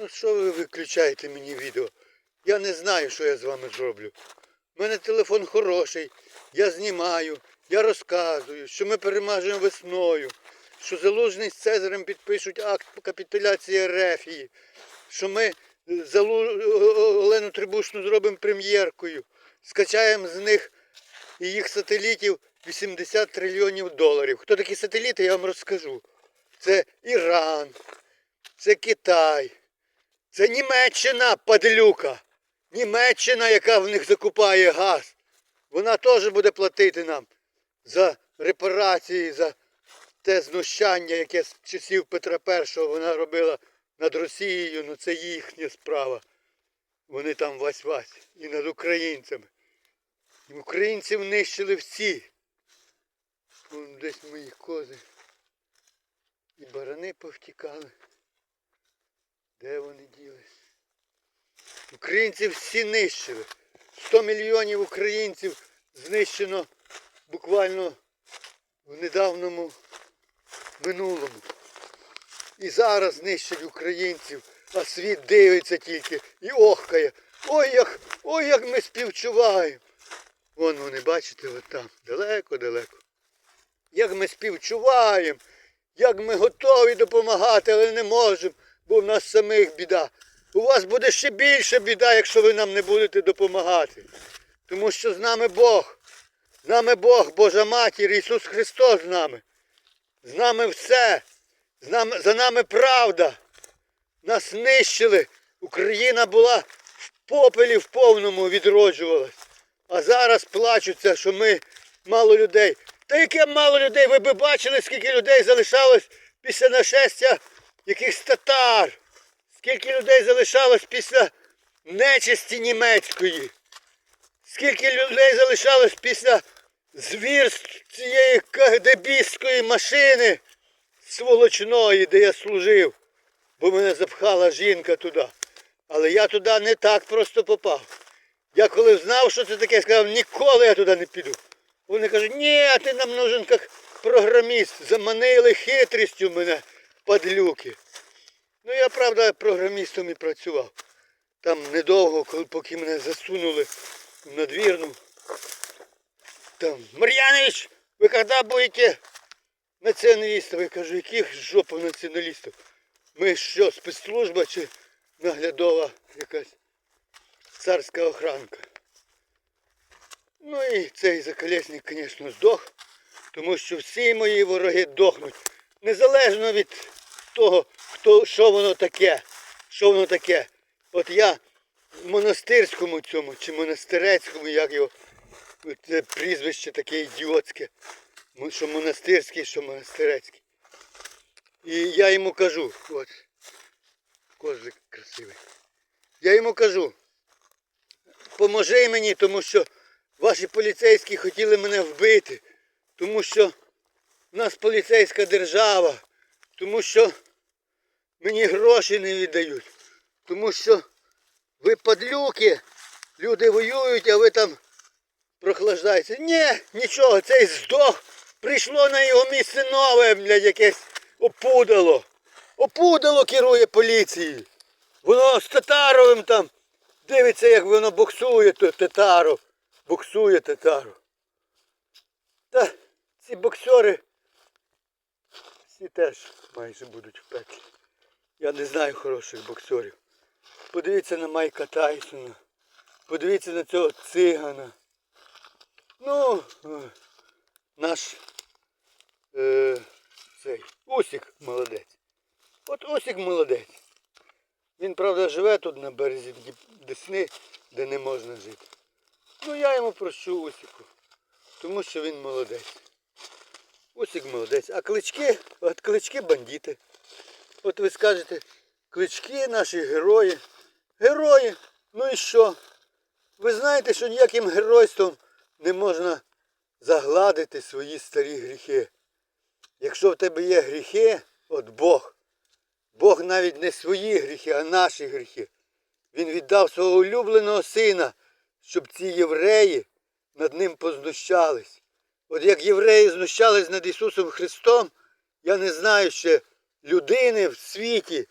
Ну що ви виключаєте мені відео? Я не знаю, що я з вами зроблю. У мене телефон хороший, я знімаю, я розказую, що ми перемажемо весною, що залужний з Цезарем підпишуть акт капітуляції Ерефії, що ми е, Залу- Олену Трибушну зробимо прем'єркою, скачаємо з них і їх сателітів 80 трильйонів доларів. Хто такі сателіти, я вам розкажу. Це Іран, це Китай, це Німеччина, падлюка. Німеччина, яка в них закупає газ. Вона теж буде платити нам за репарації, за те знущання, яке з часів Петра І вона робила над Росією, ну це їхня справа. Вони там вась-вась. І над українцями. І українців нищили всі. Вон десь мої кози. І барани повтікали. Де вони ділись? Українців всі нищили. 100 мільйонів українців знищено буквально в недавньому минулому. І зараз знищать українців, а світ дивиться тільки і охкає. Ой, як, ой, як ми співчуваємо. Вон вони, бачите, от там, далеко-далеко. Як ми співчуваємо, як ми готові допомагати, але не можемо, бо в нас самих біда. У вас буде ще більше біда, якщо ви нам не будете допомагати. Тому що з нами Бог. З нами Бог, Божа Матір, Ісус Христос з нами. З нами все. З нами, за нами правда. Нас нищили. Україна була в попелі в повному відроджувалась. А зараз плачуться, що ми мало людей. Та яке мало людей? Ви б бачили, скільки людей залишалось після нашестя якихось татар. Скільки людей залишалось після нечисті німецької. Скільки людей залишалось після звірств цієї кагдебістської машини сволочної, де я служив, бо мене запхала жінка туди. Але я туди не так просто попав. Я коли знав, що це таке, сказав, ніколи я туди не піду. Вони кажуть, ні, ти нам нужен як програміст. Заманили хитрістю мене, падлюки. Ну я правда програмістом і працював. Там недовго, коли поки мене засунули в надвірну. Там, Мар'янович, ви коли будете націоналістом? Я кажу, яких жопа націоналістів? Ми що, спецслужба чи наглядова якась царська охранка? Ну і цей заколесник, звісно, здох, тому що всі мої вороги дохнуть. Незалежно від того, хто, що воно таке. Що воно таке. От я в монастирському цьому, чи монастирецькому, як його, це прізвище таке ідіотське. Що монастирський, що монастирецький. І я йому кажу, от, козлик красивий. Я йому кажу, поможи мені, тому що ваші поліцейські хотіли мене вбити, тому що в нас поліцейська держава, тому що мені гроші не віддають, тому що ви падлюки, люди воюють, а ви там прохлаждаєтеся. Ні, нічого, цей здох, прийшло на його місце нове, блядь, якесь опудало. Опудало керує поліцією. Воно з Татаровим там дивиться, як воно боксує, то Татаров. Боксує Татаров. Та ці боксери всі теж майже будуть в пеклі. Я не знаю хороших боксерів. Подивіться на Майка Тайсона. Подивіться на цього цигана. Ну, е, наш е, цей Усік молодець. От Усік молодець. Він, правда, живе тут на березі Десни, де не можна жити. Ну я йому прощу Усіку, тому що він молодець. Усік молодець. А клички, от клички бандити. От ви скажете, клички наші герої. Герої, ну і що? Ви знаєте, що ніяким геройством не можна загладити свої старі гріхи. Якщо в тебе є гріхи, от Бог, Бог навіть не свої гріхи, а наші гріхи. Він віддав свого улюбленого сина, щоб ці євреї над ним познущались. От як євреї знущались над Ісусом Христом, я не знаю ще людини в світі,